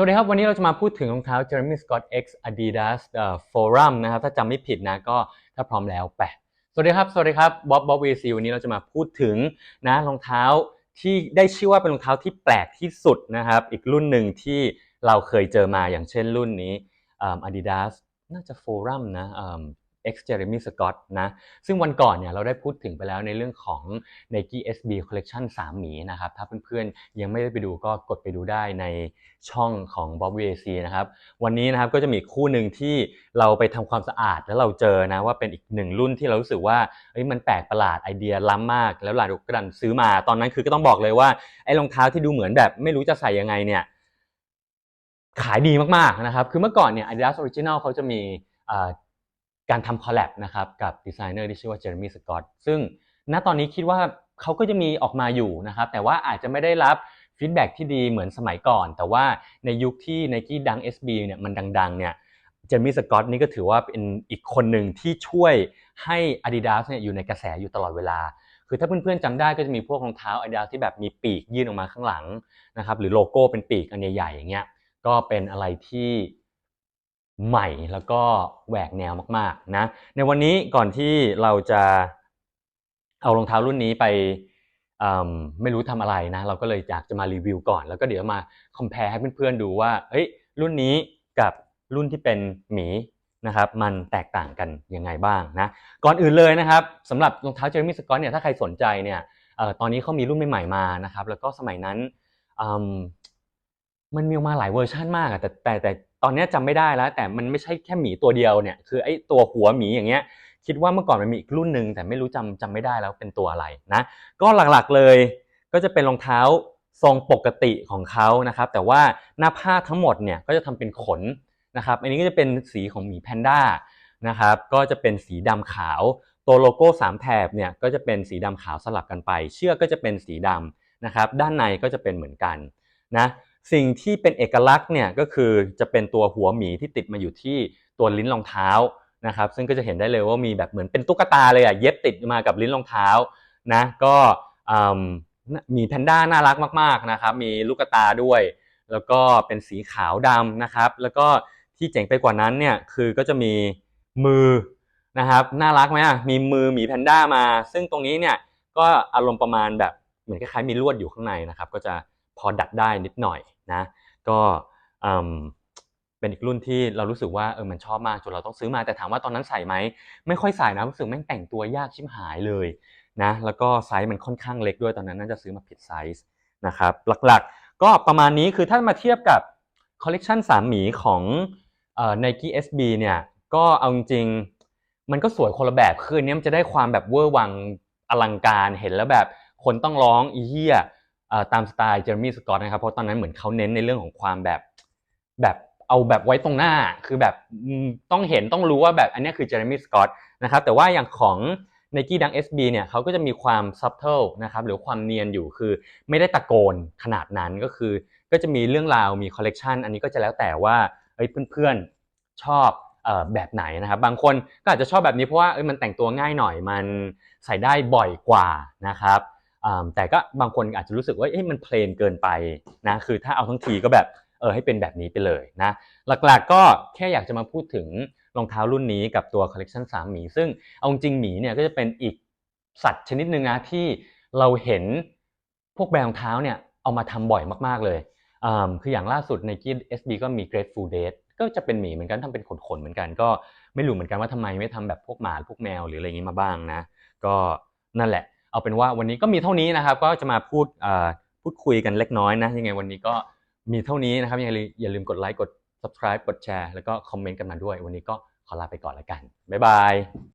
วัสดีครับ วันนี้เราจะมาพูดถึงรองเท้า Jeremy Scott X Adidas Forum นะครับถ้าจำไม่ผิดนะก็ถ้าพร้อมแล้วไปสวัสดีครับ สวัสดีครับบ๊อบบ๊อบวีซีวันนี้เราจะมาพูดถึงนะรองเท้าที่ได้ชื่อว่าเป็นรองเท้าที่แปลกที่สุดนะครับ อีกรุ่นหนึ่งที่เราเคยเจอมาอย่างเช่นรุ่นนี้เอิ่ม Adidas น่าจะ Forum นะ เอิ่ม X Jeremy Scott นะซึ่งวันก่อนเนี่ยเราได้พูดถึงไปแล้วในเรื่องของ Nike SB Collection 3 หมีนะครับถ้าเพื่อนๆยังไม่ได้ไปดูก็กดไปดูได้ในช่องของ Bob VAC นะครับวันนี้นะครับก็จะมีคู่หนึ่งที่เราไปทำความสะอาดแล้วเราเจอนะว่าเป็นอีกหนึ่งรุ่นที่เรารู้สึกว่าเฮ้ยมันแปลกประหลาดไอเดียล้ำมาก แล้วหลานก็ดันซื้อมาตอนนั้นคือก็ต้องบอกเลยว่าไอ้รองเท้าที่ดูเหมือนแบบไม่รู้จะใส่ยังไงเนี่ยขายดีมากๆนะครับคือเมื่อก่อนเนี่ย Adidas Original เขาจะมีอ่า การทำคอลแลบนะครับกับดีไซเนอร์ที่ชื่อว่าเจอร์มีสกอตซึ่งณตอนนี้คิดว่าเขาก็จะมีออกมาอยู่นะครับแต่ว่าอาจจะไม่ได้รับฟีดแบ็ที่ดีเหมือนสมัยก่อน แต่ว่าในยุคที่ Nike ดัง SB เนี่ยมันดังๆเนี่ยเจอร์มี่สกอตนี่ก็ถือว่าเป็นอีกคนหนึ่งที่ช่วยให้ Adidas เนี่ยอยู่ในกระแสอยู่ตลอดเวลา คือถ้าเพื่อนๆจำได้ก็จะมีพวกรองเท้า Adidas ที่แบบมีปีกยื่นออกมาข้างหลังนะครับหรือโลโก้เป็นปีกอันใหญ่ๆอย่างเงี้ยก็เป็นอะไรที่ ใหม่แล้วก็แหวกแนวมากๆนะในวันนี้ก่อนที่เราจะเอารองเท้ารุ่นนี้ไปไม่รู้ทำอะไรนะเราก็เลยอยากจะมารีวิวก่อน แล้วก็เดี๋ยวมา compare ให้เพื่อนๆดูว่าเฮ้ยรุ่นนี้กับรุ่นที่เป็นหมีนะครับมันแตกต่างกันยังไงบ้างนะก่อนอื่นเลยนะครับสำหรับรองเท้า Jeremy Scott เนี่ยถ้าใครสนใจเนี่ยออตอนนี้เขามีรุ่นใหม่ๆมานะครับแล้วก็สมัยนั้น มันมีออกมาหลายเวอร์ชันมากอะแต่แต่แต่ตอนนี้ยจำไม่ได้แล้ว แต่มันไม่ใช่แค่หมีตัวเดียวเนี่ยคือไอ้ตัวหัวหมีอย่างเงี้ยคิดว่าเมื่อก่อนมันมีอีกรุ่นหนึ่งแต่ไม่รู้จำจำไม่ได้แล้วเป็นตัวอะไรนะก็หลักๆเลยก็จะเป็นรองเท้าทรงปกติของเขานะครับ แต่ว่าหน้าผ้าทั้งหมดเนี่ยก็จะทำเป็นขนนะครับ อันนี้ก็จะเป็นสีของหมีแพนด้านะครับ ก็จะเป็นสีดำขาว ตัวโลโก้สามแถบเนี่ยก็จะเป็นสีดำขาวสลับกันไป เชือกก็จะเป็นสีดำนะครับ ด้านในก็จะเป็นเหมือนกันนะ สิ่งที่เป็นเอกลักษณ์เนี่ยก็คือจะเป็นตัวหัวหมีที่ติดมาอยู่ที่ตัวลิ้นรองเท้านะครับ ซึ่งก็จะเห็นได้เลยว่ามีแบบเหมือนเป็นตุ๊กตาเลยอะเย็บติดมากับลิ้นรองเท้านะก็มมีแพนด้าน่ารักมากๆนะครับมีลูกตาด้วย แล้วก็เป็นสีขาวดำนะครับ แล้วก็ที่เจ๋งไปกว่านั้นเนี่ยคือก็จะมีมือนะครับน่ารักไหมอะมีมือหมีแพนด้ามา ซึ่งตรงนี้เนี่ยก็อารมณ์ประมาณแบบเหมือนคล้ายๆมีลวดอยู่ข้างในนะครับ ก็จะพอดัดได้นิดหน่อย นะก็เป็นอีกรุ่นที่เรารู้สึกว่าเออมันชอบมากจนเราต้องซื้อมาแต่ถามว่าตอนนั้นใส่ไหมไม่ค่อยใส่นะรู้สึกแม่งแต่งตัวยากชิบหายเลยนะแล้วก็ไซส์มันค่อนข้างเล็กด้วยตอนนั้นน่าจะซื้อมาผิดไซส์นะครับหลักๆ ก็ประมาณนี้คือถ้ามาเทียบกับคอลเลกชันสามหมีของเอ่อ Nike SB เนี่ยก็เอาจริงมันก็สวยคนละแบบคือเนี้ยมันจะได้ความแบบเวอร์วังอลังการเห็นแล้วแบบคนต้องร้องอีเหี้ย ตามสไตล์เจอร์มี่สกอตนะครับเพราะตอนนั้นเหมือนเขาเน้นในเรื่องของความแบบแบบเอาแบบไว้ตรงหน้าคือแบบต้องเห็นต้องรู้ว่าแบบอันนี้คือเจอร์มี่สกอตนะครับแต่ว่าอย่างของ Nike Dunk SB เนี่ยเขาก็จะมีความ subtle นะครับหรือความเนียนอยู่คือไม่ได้ตะโกนขนาดนั้นก็คือ ก็จะมีเรื่องราวมีคอลเลกชันอันนี้ก็จะแล้วแต่ว่าเอ้ยเพื่อนๆชอบอแบบไหนนะครับบางคนก็อาจจะชอบแบบนี้เพราะว่าเอ้ยมันแต่งตัวง่ายหน่อยมันใส่ได้บ่อยกว่านะครับ แต่ก็บางคนอาจจะรู้สึกว่าเอ๊ะมันเพลนเกินไปนะคือถ้าเอาทั้งทีก็แบบเออให้เป็นแบบนี้ไปเลยนะหลักๆก็แค่อยากจะมาพูดถึงรองเท้ารุ่นนี้กับตัวคอลเลกชัน3หมี ซึ่งเอาจริงหมีเนี่ยก็จะเป็นอีกสัตว์ชนิดหนึ่งนะที่เราเห็นพวกแบรนด์รองเท้าเนี่ยเอามาทำบ่อยมาก ๆเลยคืออย่างล่าสุดในกี SB ก็มี Grateful Dead ก็จะเป็นหมีเหมือนกันทำเป็นขนๆเหมือนกัน ก็ไม่รู้เหมือนกันว่าทำไมไม่ทำแบบพวกหมาพวกแมวหรืออะไรอย่างนี้มาบ้างนะ ก็นั่นแหละ เอาเป็นว่าวันนี้ก็มีเท่านี้นะครับ ก็จะมาพูดพูดคุยกันเล็กน้อยนะยังไงวันนี้ก็มีเท่านี้นะครับยังไงอย่าลืมกดไลค์กด subscribe กดแชร์แล้วก็คอมเมนต์กันมาด้วย วันนี้ก็ขอลาไปก่อนแล้วกันบ๊ายบาย